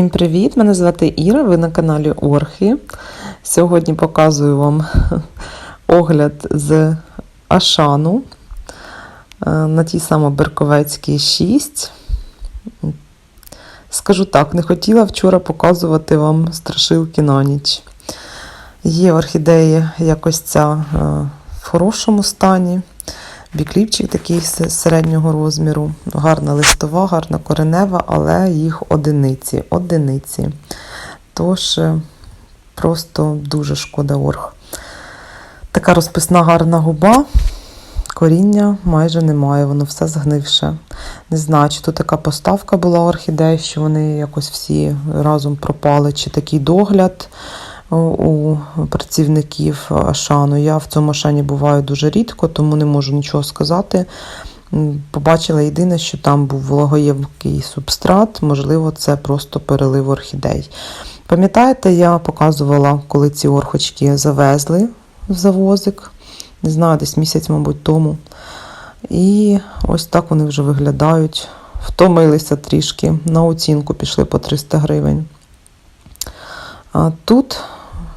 Всім привіт! Мене звати Іра, ви на каналі Орхи. Сьогодні показую вам огляд з Ашану е, на тій самій Берковецькій 6. Скажу так, не хотіла вчора показувати вам страшилки на ніч. Є орхідеї якось ця е, в хорошому стані. Бікліпчик такий середнього розміру, гарна листова, гарна коренева, але їх одиниці. Одиниці. Тож е, просто дуже шкода орг. Така розписна гарна губа, коріння майже немає, воно все згнивше. Не знаю, чи то така поставка була орхідей, що вони якось всі разом пропали, чи такий догляд у- працівників Ашану. Я в цьому Ашані буваю дуже рідко, тому не можу нічого сказати. Побачила єдине, що там був вологоємкий субстрат, можливо, це просто перелив орхідей. Пам'ятаєте, я показувала, коли ці орхочки завезли в завозик, не знаю, десь місяць, мабуть, тому. І ось так вони вже виглядають. Втомилися трішки, на оцінку пішли по 300 гривень. А тут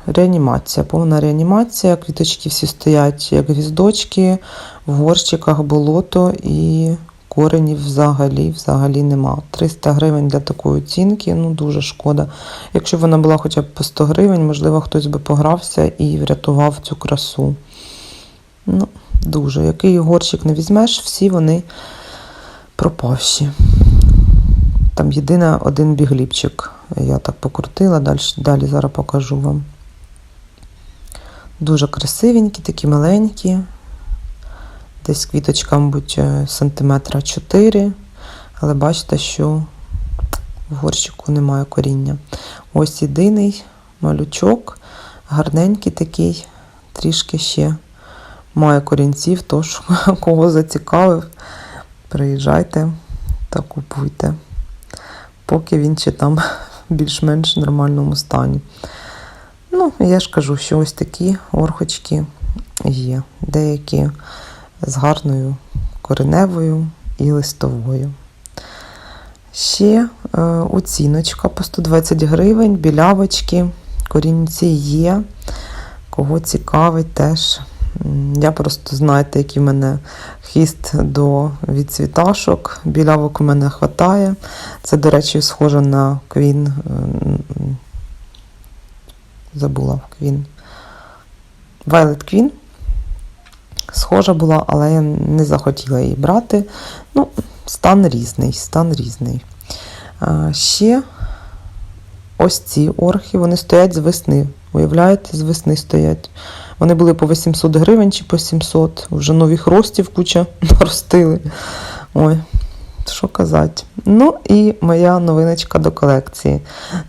реанімація, повна реанімація. Квіточки всі стоять як гвіздочки, в горщиках болото і коренів взагалі взагалі нема. 300 гривень для такої оцінки, ну дуже шкода. Якщо б вона була хоча б по 100 гривень, можливо, хтось би погрався і врятував цю красу. Ну, дуже. Який горщик не візьмеш, всі вони пропавші. Там єдине один бігліпчик. Я так покрутила, далі, далі зараз покажу вам. Дуже красивенькі, такі маленькі. Десь квіточка, мабуть, е, сантиметра 4. Але бачите, що в горщику немає коріння. Ось єдиний малючок, гарненький такий, трішки ще має корінців, тож кого зацікавив, приїжджайте та купуйте. Поки він ще там більш-менш нормальному стані. Ну, я ж кажу, що ось такі орхочки є. Деякі з гарною кореневою і листовою. Ще е, оціночка по 120 гривень, білявочки, корінці є. Кого цікавить теж. Я просто знаєте, який в мене хіст до відцвіташок. Білявок у мене вистачає. Це, до речі, схоже на квін. Забула квін. Violet Queen. Схожа була, але я не захотіла її брати. Ну, стан різний, стан різний. А, ще ось ці орхи, вони стоять з весни. Уявляєте, з весни стоять. Вони були по 800 гривень чи по 700. Вже нових ростів куча наростили. Ой, що казати. Ну і моя новиночка до колекції.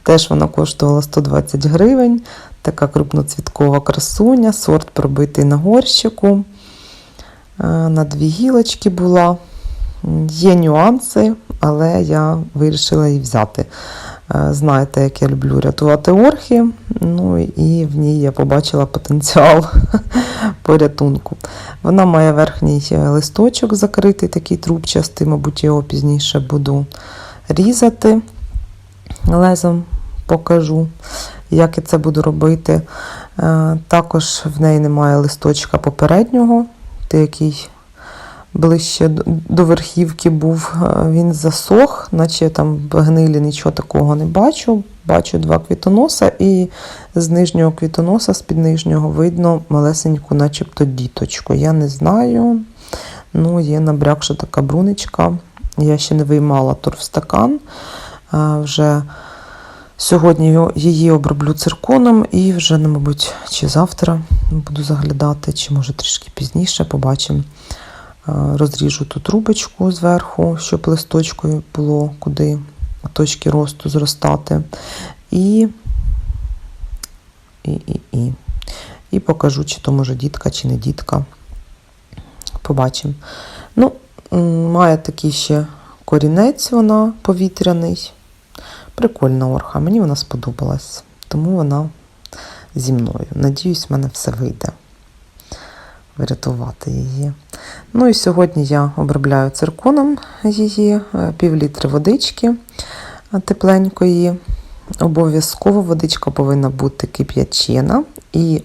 Теж вона коштувала 120 гривень. Така крупноцвіткова красуня, сорт пробитий на горщику. Е, На дві гілочки була. Є нюанси, але я вирішила її взяти. Е, Знаєте, як я люблю рятувати орхи. Ну і в ній я побачила потенціал порятунку. Вона має верхній е, листочок закритий, такий трубчастий, мабуть, його пізніше буду різати. Лезом покажу, як я це буду робити. Е, Також в неї немає листочка попереднього, який ближче до- верхівки був, е, він засох, наче там гнилі нічого такого не бачу. Бачу два квітоноса, і з нижнього квітоноса, з-під нижнього, видно малесеньку, начебто діточку. Я не знаю. Ну, є набрякша така брунечка. Я ще не виймала турфстакан. Е, Вже сьогодні її оброблю цирконом і вже, ну, мабуть, чи завтра буду заглядати, чи може трішки пізніше побачимо. Розріжу ту трубочку зверху, щоб листочкою було куди точки росту зростати. І, і, і, і. і покажу, чи то може дітка, чи не дітка. Побачимо. Ну, має такий ще корінець, вона повітряний. Прикольна орха, мені вона сподобалась, тому вона зі мною. Надіюсь, в мене все вийде врятувати її. Ну і сьогодні я обробляю цирконом її, е, пів літри водички е, тепленької. обов'язково водичка повинна бути кип'ячена і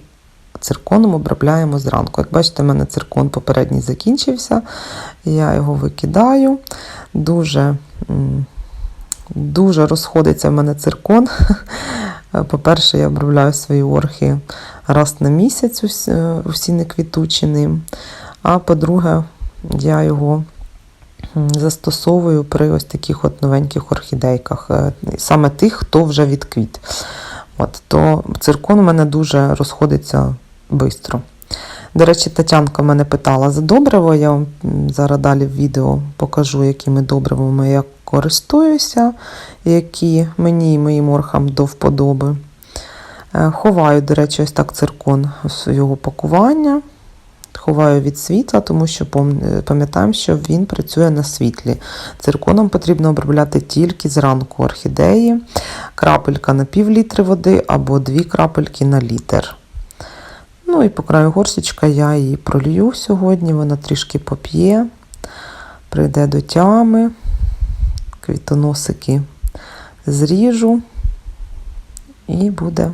цирконом обробляємо зранку. Як бачите, в мене циркон попередній закінчився, я його викидаю. Дуже, дуже розходиться в мене циркон. По-перше, я обробляю свої орхи раз на місяць, усі, усі неквітучі ним. А по-друге, я його застосовую при ось таких от новеньких орхідейках, е, саме тих, хто вже відквіт. От, то циркон у мене дуже розходиться швидко. До речі, Тетянка мене питала за добриво. Я вам зараз далі в відео покажу, якими добривами я користуюся, які мені і моїм орхам до вподоби. Е, Ховаю, до речі, ось так циркон з його пакування. Ховаю від світла, тому що пом- пам'ятаємо, що він працює на світлі. Цирконом потрібно обробляти тільки зранку орхідеї, крапелька на пів літри води або дві крапельки на літр. Ну і по краю горщичка я її пролью сьогодні, вона трішки поп'є, прийде до тями, квітоносики зріжу і буде,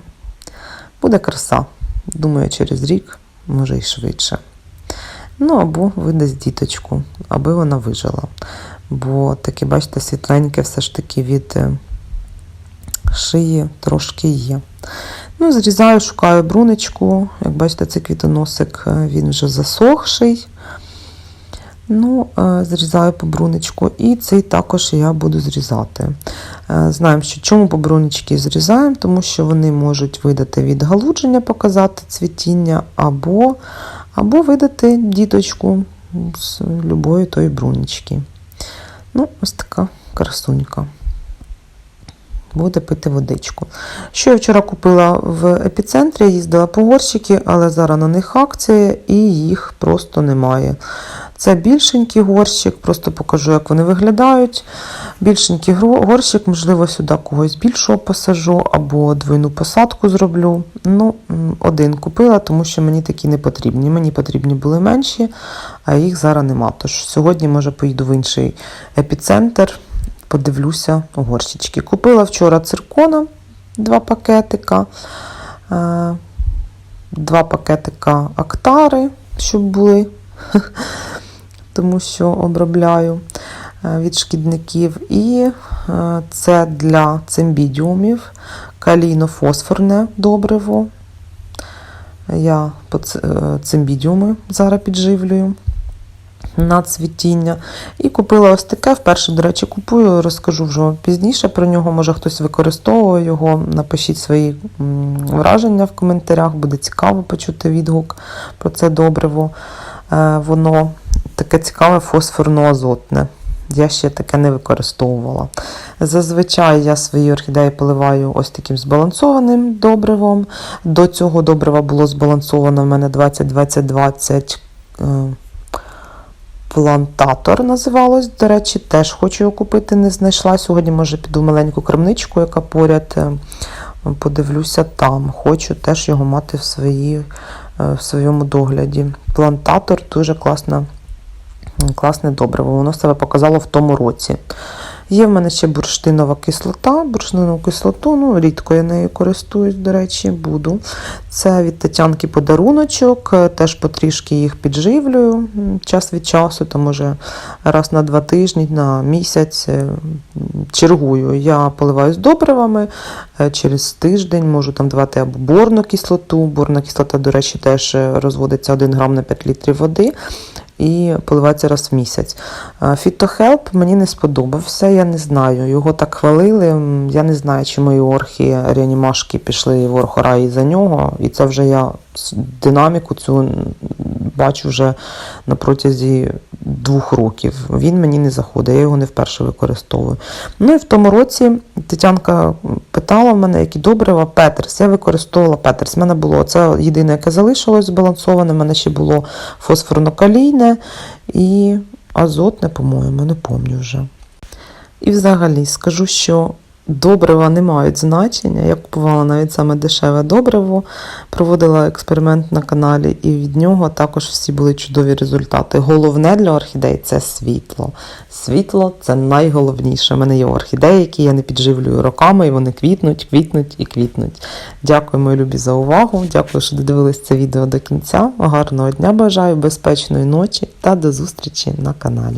буде краса. Думаю, через рік, може й швидше. Ну, або видасть діточку, аби вона вижила. Бо таке, бачите, світленьке все ж таки від е, шиї трошки є. Ну, зрізаю, шукаю брунечку. Як бачите, цей квітоносик е, він вже засохший. Ну, е, зрізаю побрунечку, і цей також я буду зрізати. Е, Знаємо, що чому по брунечки зрізаємо, тому що вони можуть видати відгалудження, показати цвітіння, або, або видати діточку з любої тої брунечки. Ну, ось така красунька. Буде пити водичку. Що я вчора купила в епіцентрі, їздила по горщики, але зараз на них акція і їх просто немає. Це більшенький горщик, просто покажу, як вони виглядають. Більшенький горщик, можливо, сюди когось більшого посажу або двойну посадку зроблю. Ну, один купила, тому що мені такі не потрібні. Мені потрібні були менші, а їх зараз нема. Тож сьогодні, може, поїду в інший епіцентр, подивлюся горщички. Купила вчора циркона, два пакетика, е, два пакетика актари, щоб були тому що обробляю е, від шкідників. І е, це для цимбідіумів калійно-фосфорне добриво. Я е, цимбідіуми зараз підживлюю на цвітіння. І купила ось таке. Вперше, до речі, купую, розкажу вже пізніше про нього. Може хтось використовує його. Напишіть свої враження в коментарях, буде цікаво почути відгук про це добриво. Воно таке цікаве фосфорно-азотне. Я ще таке не використовувала. Зазвичай я свої орхідеї поливаю ось таким збалансованим добривом. До цього добрива було збалансовано в мене 20-20-20 е, плантатор називалось. До речі, теж хочу його купити, не знайшла. Сьогодні, може, піду в маленьку крамничку, яка поряд. е, Подивлюся там. Хочу теж його мати в, свої, е, в своєму догляді. Плантатор дуже класна класне добриво. Воно себе показало в тому році. Є в мене ще бурштинова кислота. Бурштинову кислоту, ну, рідко я нею користуюсь, до речі, буду. Це від Тетянки подаруночок, е, теж потрішки їх підживлюю час від часу, то може раз на два тижні, на місяць е, чергую. Я поливаю з добривами е, через тиждень, можу там давати або борну кислоту. Борна кислота, до речі, теж розводиться 1 грам на 5 літрів води і поливається раз в місяць. Фітохелп мені не сподобався, я не знаю. Його так хвалили. Я не знаю, чи мої орхи реанімашки пішли в і за нього. І це вже я динаміку цю бачу вже на протязі двох років. Він мені не заходить, я його не вперше використовую. Ну і в тому році Тетянка питала в мене, які добрива Петерс. Я використовувала Петерс. У мене було це єдине, яке залишилось збалансоване. У мене ще було фосфорно-калійне і азотне, по-моєму, не пам'ятаю вже. І взагалі скажу, що Добрива не мають значення. Я купувала навіть саме дешеве добриво, проводила експеримент на каналі, і від нього також всі були чудові результати. Головне для орхідей це світло. Світло це найголовніше. У мене є орхідеї, які я не підживлюю роками, і вони квітнуть, квітнуть і квітнуть. Дякую, мої любі, за увагу. Дякую, що додивились це відео до кінця. Гарного дня бажаю, безпечної ночі та до зустрічі на каналі.